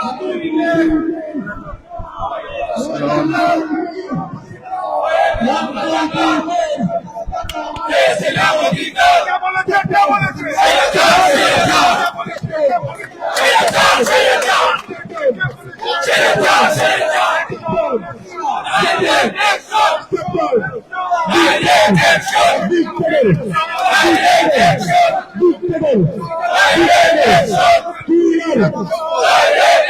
Direct action!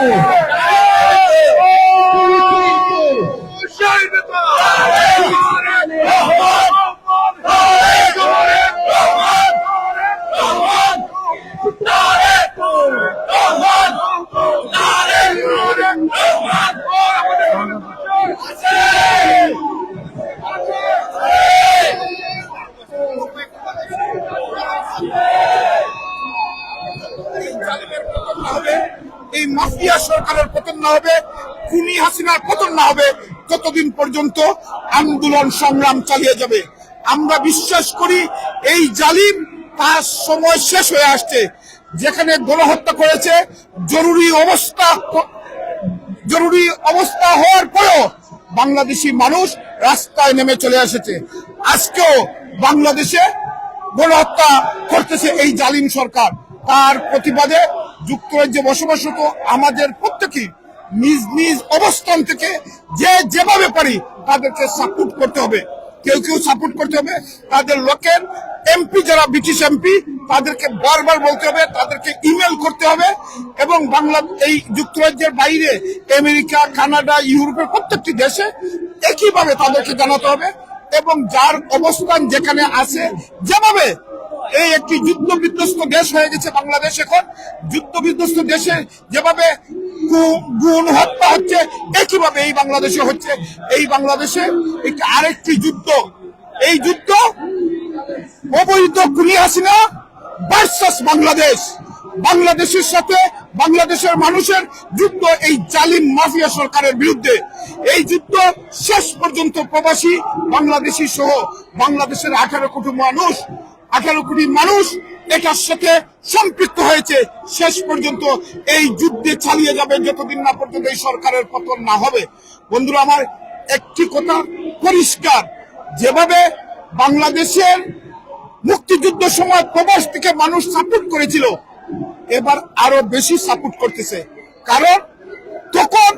对。পর্যন্ত আন্দোলন সংগ্রাম চালিয়ে যাবে। আমরা বিশ্বাস করি এই জালিম তার সময় শেষ হয়ে আসছে। যেখানে গণহত্যা করেছে, জরুরি অবস্থা জরুরি অবস্থা হওয়ার পরেও বাংলাদেশি মানুষ রাস্তায় নেমে চলে এসেছে। আজকেও বাংলাদেশে গণহত্যা করতেছে এই জালিম সরকার। তার প্রতিবাদে যুক্তরাজ্যে বসবাসরত আমাদের প্রত্যেকেই নিজ নিজ অবস্থান থেকে যে যেভাবে পারি তাদেরকে সাপোর্ট করতে হবে। কেউ কেউ সাপোর্ট করতে হবে। তাদের লোকের এমপি যারা ব্রিটিশ এমপি তাদেরকে বারবার বলতে হবে, তাদেরকে ইমেল করতে হবে এবং বাংলা এই যুক্তরাজ্যের বাইরে আমেরিকা, কানাডা, ইউরোপের প্রত্যেকটি দেশে একইভাবে তাদেরকে জানাতে হবে এবং যার অবস্থান যেখানে আছে, যেভাবে এই একটি যুদ্ধ বিধ্বস্ত দেশ হয়ে গেছে বাংলাদেশ এখন যুদ্ধ বিধ্বস্ত দেশে যেভাবে গুণ হত্যা হচ্ছে। একইভাবে এই বাংলাদেশে হচ্ছে। এই বাংলাদেশে আরেকটি যুদ্ধ। এই যুদ্ধ অবৈধ খুনি হাসিনা ভার্সাস বাংলাদেশ। বাংলাদেশের সাথে বাংলাদেশের মানুষের যুদ্ধ এই জালিম মাফিয়া সরকারের বিরুদ্ধে। এই যুদ্ধ শেষ পর্যন্ত প্রবাসী বাংলাদেশি সহ বাংলাদেশের আঠারো কোটি মানুষ, আঠারো কোটি মানুষ এটার সাথে সম্পৃক্ত হয়েছে। শেষ পর্যন্ত এই যুদ্ধে চালিয়ে যাবে যতদিন না পর্যন্ত এই সরকারের পতন না হবে। বন্ধুরা, আমার একটি কথা পরিষ্কার। যেভাবে বাংলাদেশের মুক্তিযুদ্ধ সময় প্রবাস থেকে মানুষ সাপোর্ট করেছিল, এবার আরও বেশি সাপোর্ট করতেছে। কারণ তখন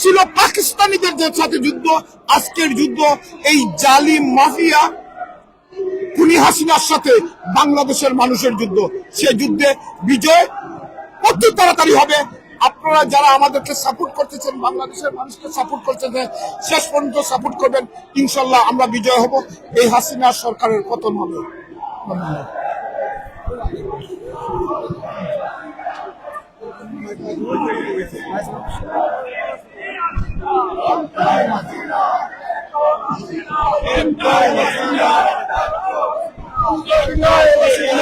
ছিল পাকিস্তানিদের সাথে যুদ্ধ, আজকের যুদ্ধ, এই জালিম মাফিয়া খুনি হাসিনার সাথে বাংলাদেশের মানুষের যুদ্ধ। সে যুদ্ধে বিজয় অতি তাড়াতাড়ি হবে। আপনারা যারা আমাদেরকে সাপোর্ট করতেছেন, বাংলাদেশের মানুষকে সাপোর্ট করতেছেন, শেষ পর্যন্ত সাপোর্ট করবেন, ইনশাল্লাহ আমরা বিজয় হব। এই হাসিনা সরকারের পতন হবে। Down,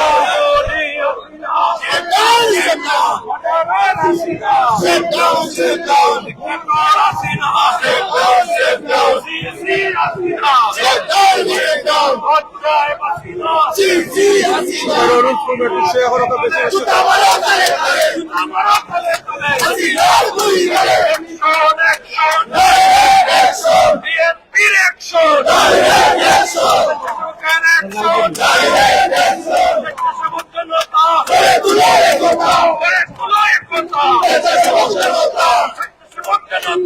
sit down. Sit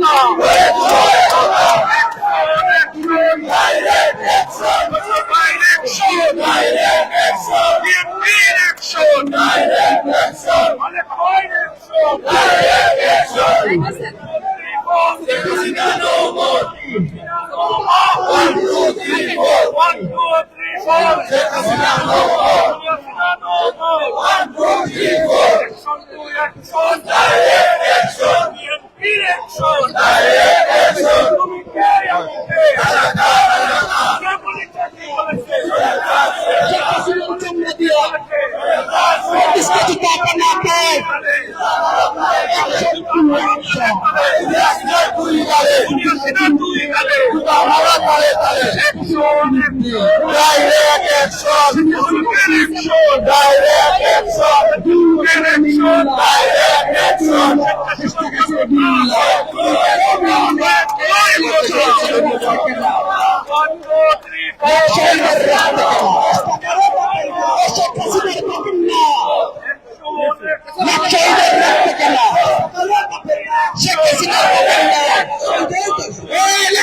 Oh. গেলে! আমরা তালে তালে! Action! Direct action! Direct action! Direct action! Direct action! চেষ্টা কাছে বিল্লাহ শহীদের রাত শেখ হাসিনার পাবেন না লাখ শহীদের রক্ত কেন শেখ হাসিনার পাবেন না এই লাখ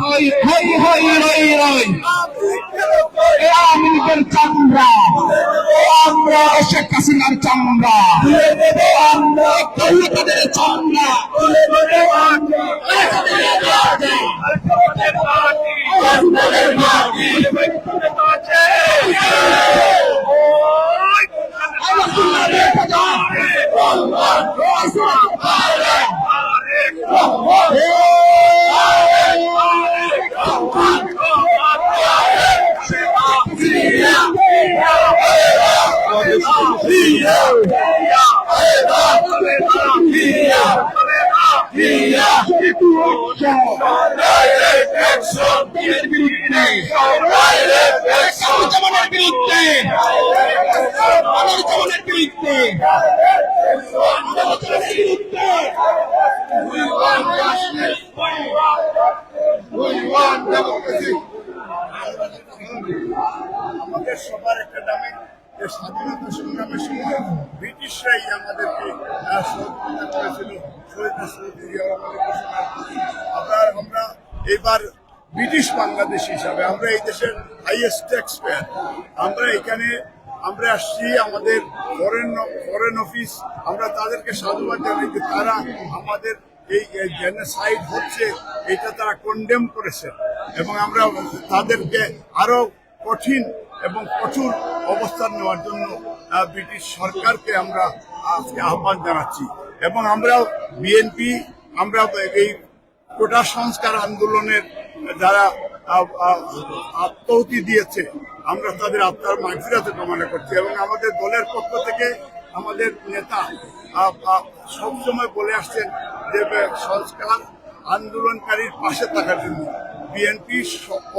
হই হই হই রই রই এ লীগের চামড়া। আমরা শেখ হাসিনার চামড়া। আমরা কলকাতাদের চামড়া। জামানের বিরুদ্ধে। জামানের বিরুদ্ধে বিরুদ্ধে আমাদের সবার একটা নামে যে স্বাধীনতা ব্রিটিশরাই আমাদেরকে সহযোগিতা আমরা এবার ব্রিটিশ বাংলাদেশ হিসাবে আমরা এই দেশের হাইয়েস্ট ট্যাক্স পেয়ার আমরা এখানে, আমরা আসছি আমাদের ফরেন ফরেন অফিস আমরা তাদেরকে সাধুবাদ জানাই যে তারা আমাদের এই জেনোসাইড হচ্ছে, এটা তারা কন্ডেম করেছে। এবং আমরা তাদেরকে আরও কঠিন এবং কঠোর অবস্থান নেওয়ার জন্য ব্রিটিশ সরকারকে আমরা আজকে আহ্বান জানাচ্ছি। এবং আমরাও বিএনপি আমরা এই কোটা সংস্কার আন্দোলনের যারা আত্মহতি দিয়েছে, আমরা তাদের আত্মার মাঝিরাতে কামনা করছি এবং আমাদের দলের পক্ষ থেকে আমাদের নেতা সবসময় বলে আসছেন যে সংস্কার আন্দোলনকারীর পাশে থাকার জন্য। বিএনপি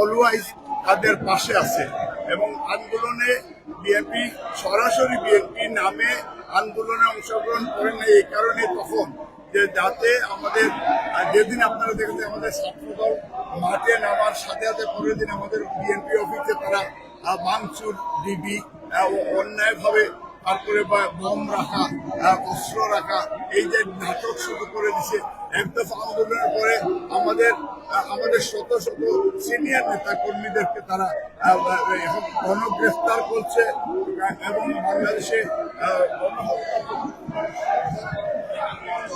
অলওয়াইজ তাদের পাশে আছে এবং আন্দোলনে বিএনপি, সরাসরি বিএনপি নামে আন্দোলনে অংশগ্রহণ করে না এই কারণে তখন যে যাতে আমাদের যেদিন আপনারা দেখেছেন আমাদের ছাত্রদল মাঠে নামার সাথে সাথে পরের দিন আমাদের বিএনপি অফিসে তারা ভাঙচুর, ডিবি অন্যায়ভাবে তারপরে বোম রাখা অস্ত্র রাখা, এই যে নাটক শুরু করে দিছে, এক দফা আন্দোলনের পরে আমাদের আমাদের শত শত সিনিয়র নেতা কর্মীদেরকে তারা গণগ্রেফতার করছে এবং বাংলাদেশে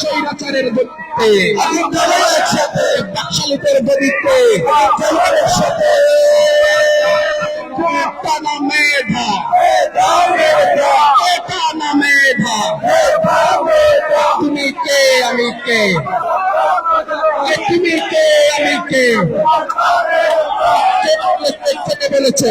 স্বৈরাচারের বিরুদ্ধে, বাকশালিতের বিরুদ্ধে এটা না মেধা, এটা না মেধা। তুমি কে, আমি কে? আমি কে? বলেছে?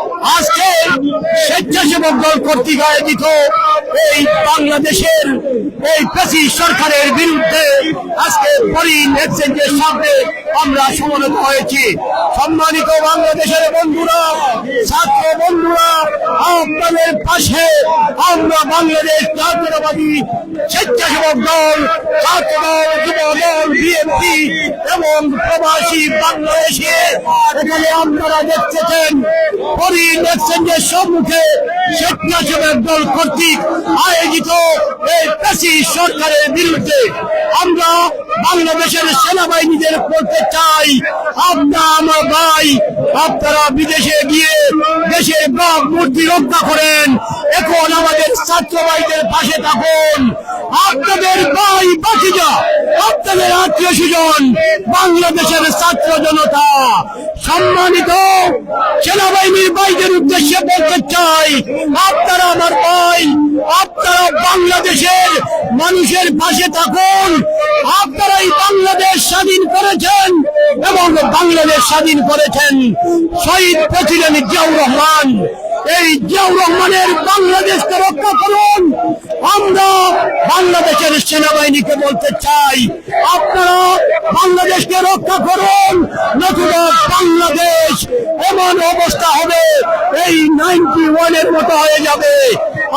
আজকে স্বেচ্ছাসেবক দল কর্তৃক আয়োজিত এই বাংলাদেশের এই পেশি সরকারের বিরুদ্ধে আজকে ফরিন এক্সচেঞ্জের সামনে আমরা সমবেত হয়েছি। সম্মানিত বাংলাদেশের বন্ধুরা, ছাত্র বন্ধুরা, আপনাদের পাশে আমরা বাংলাদেশ জাতীয়তাবাদী স্বেচ্ছাসেবক দল ছাত্র দল যুব দল বিএনপি এবং প্রবাসী বাংলাদেশে। এখানে আপনারা দেখতেছেন ফরিন এক্সচেঞ্জের সম্মুখে স্বেচ্ছাসেবক দল কর্তৃক আয়োজিত এই পেশি সরকারের বিরুদ্ধে। আমরা বাংলাদেশের সেনাবাহিনীদের বলতে চাই। আপনারা আমার ভাই, আপনারা বিদেশে গিয়ে দেশের বাঘ মূর্তি রক্ষা করেন। এখন আমাদের ছাত্র ভাইদের পাশে থাকুন। আপনাদের ভাই বাকিজা আপনাদের আত্মীয় স্বজন, বাংলাদেশের ছাত্র জনতা, সম্মানিত সেনাবাহিনীর ভাইদের উদ্দেশ্যে বলতে চাই, আপনারা আমার ভাই, আপনারা বাংলাদেশের মানুষের পাশে থাকুন। আপনারাই বাংলাদেশ স্বাধীন করেছেন। এবং বাংলাদেশ স্বাধীন করেছেন শহীদ প্রেসিডেন্ট জিয়াউর রহমান। এই জিয়াউর রহমানের বাংলাদেশকে রক্ষা করুন। আমরা বাংলাদেশের সেনাবাহিনীকে বলতে চাই, আপনারা বাংলাদেশকে রক্ষা করুন। নতুবা বাংলাদেশ এমন অবস্থা হবে, এই নাইনটি ওয়ানের মতো হয়ে যাবে।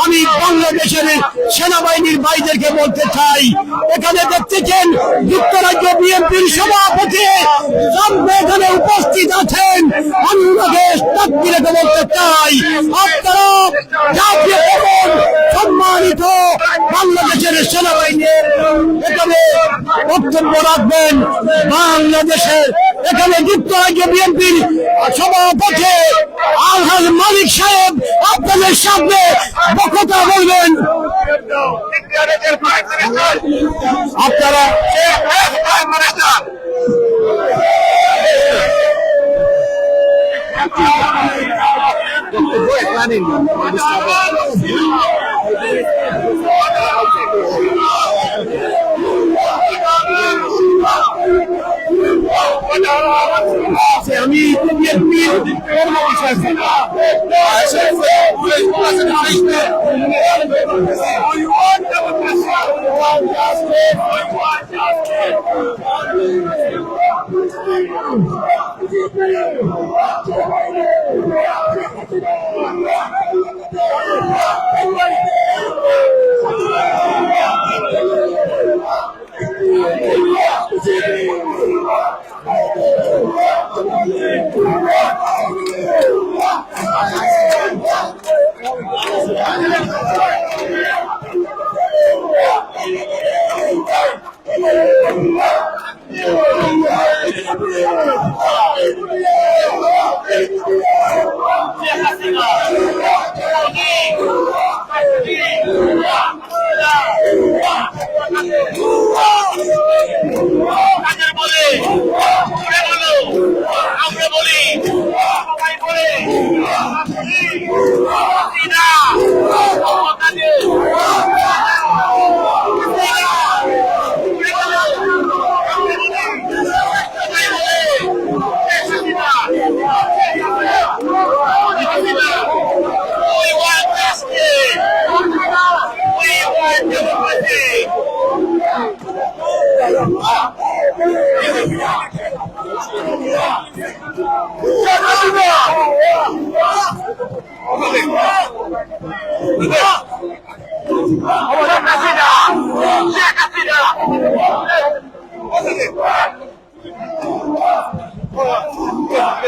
আমি বাংলাদেশের সেনাবাহিনীর ভাইদেরকে বলতে চাই, এখানে দেখতেছেন যুক্তরাজ্য বিএনপির সভাপতি এখানে উপস্থিত আছেন। ওনাকে তাকবিরেকে বলতে চাই, আপনারা জাতীয় সম্মানিত বাংলাদেশের সেনাবাহিনীর। এখানে বক্তব্য রাখবেন বাংলাদেশের এখানে যুক্তরাজ্য বিএনপির সভাপতি আলহাজ মালিক সাহেব। আপনাদের সামনে বক্ততা বলবেন। আপনারা আমি বিএনপির কাজের すごい!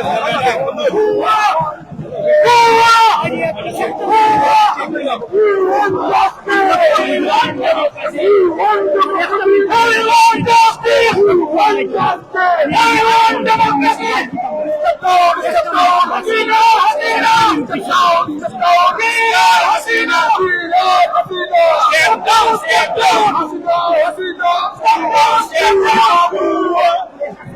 Step down, step down, step down, step down, step down, step down, step down, step down,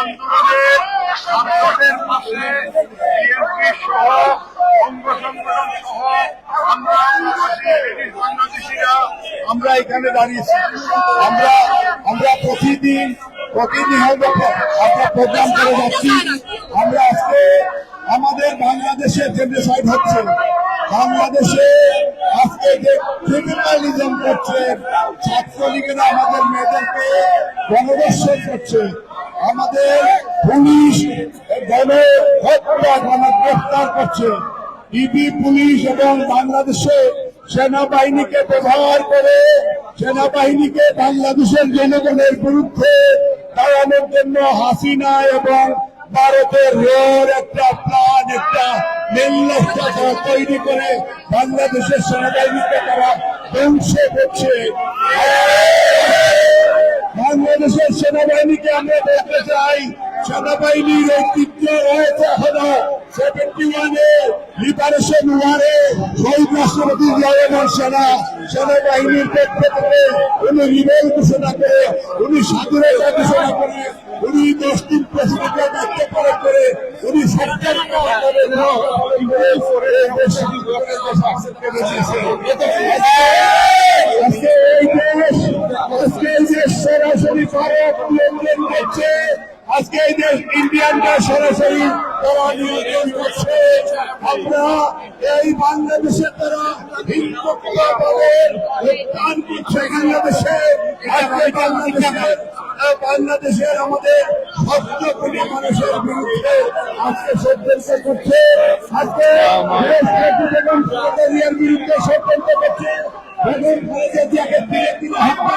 আন্দোলনের ছাত্রদের পাশে বিএনপি সহ সংগঠন সহ আমরা বাংলাদেশিরা আমরা এখানে দাঁড়িয়েছি। আমরা আমরা প্রতিদিন আমরা আমাদের বাংলাদেশে আজকে যে ছাত্রলীগেরা আমাদের মেয়েদেরকে গণদর্শন করছে। আমাদের পুলিশ গণ হত্যা গণগ্রেফতার করছে। ইডি পুলিশ এবং বাংলাদেশে সেনাবাহিনীকে ব্যবহার করে সেনাবাহিনীকে বাংলাদেশের জনগণের বিরুদ্ধে দাঁড়ানোর জন্য হাসিনা এবং ভারতের রোর একটা প্ল্যান, একটা নির্লজ্জা তৈরি করে বাংলাদেশের সেনাবাহিনীকে তারা ধ্বংস করছে। বাংলাদেশের সেনাবাহিনীকে আমরা বলতে চাই সেনাবাহিনীর ঐতিহ্য রয়েছে এখনও সেভেন্টি ওয়ানে লিবারেশন ওয়ারে শহীদ রাষ্ট্রপতি জিয়াউর সেনা, সেনাবাহিনীর পক্ষ থেকে উনি রিবেল ঘোষণা করে, উনি স্বাধীনতা ঘোষণা করে, উনি দশ দিন প্রেসিডেন্টের দায়িত্ব পালন করে, উনি সরকার আজকে এই দেশ, আজকে এই দেশ সরাসরি ভারত নিয়ন্ত্রণ করছে। আজকে এই দেশ ইন্ডিয়ানরা সরাসরি তারা নিয়ন্ত্রণ করছে। আমরা এই বাংলাদেশে তারা হিন্দু বলের উত্থান করছে বাংলাদেশে বাংলাদেশের আমাদের ভক্ত কোটি মানুষের বিরুদ্ধে আজকে ষড়যন্ত্র করছে। আজকে বিরুদ্ধে ষড়যন্ত্র করছে। বেগম খালেদা জিয়াকে ফিরে দিলে হত্যা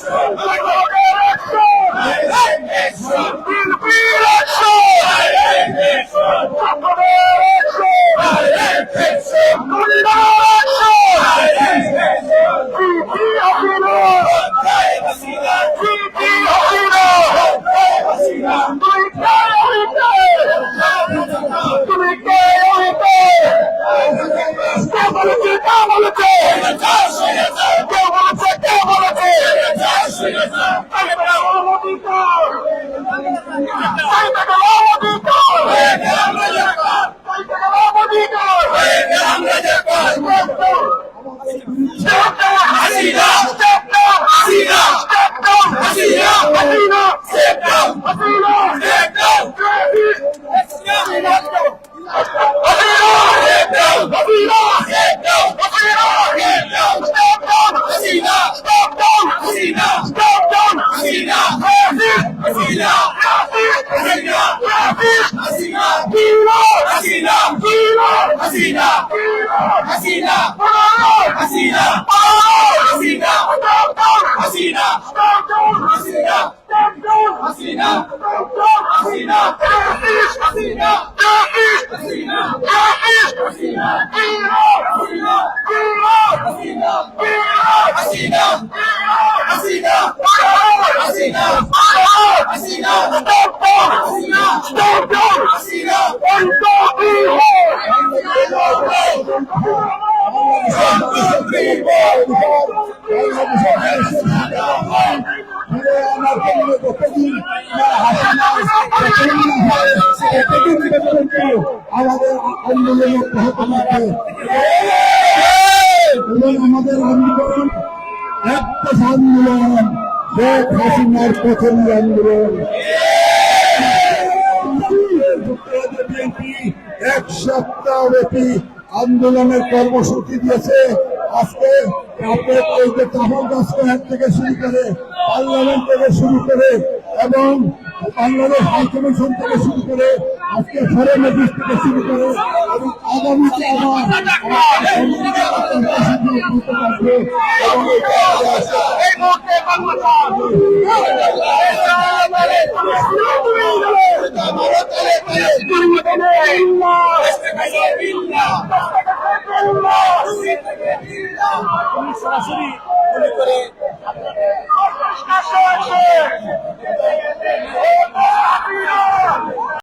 হাসিনা আমাদের আন্দোলন অব্যাহত আন্দোলন শেখ হাসিনার প্রথম আন্দোলন। এক সপ্তাহ ব্যাপী আন্দোলনের কর্মসূচি দিয়েছে। আজকে তাহল থেকে শুরু করে পার্লামেন্ট থেকে শুরু করে এবং বাংলাদেশ হাইকমিশন থেকে শুরু করে আজকে ফরেন অফিস শুরু করে। আগামীতে আবার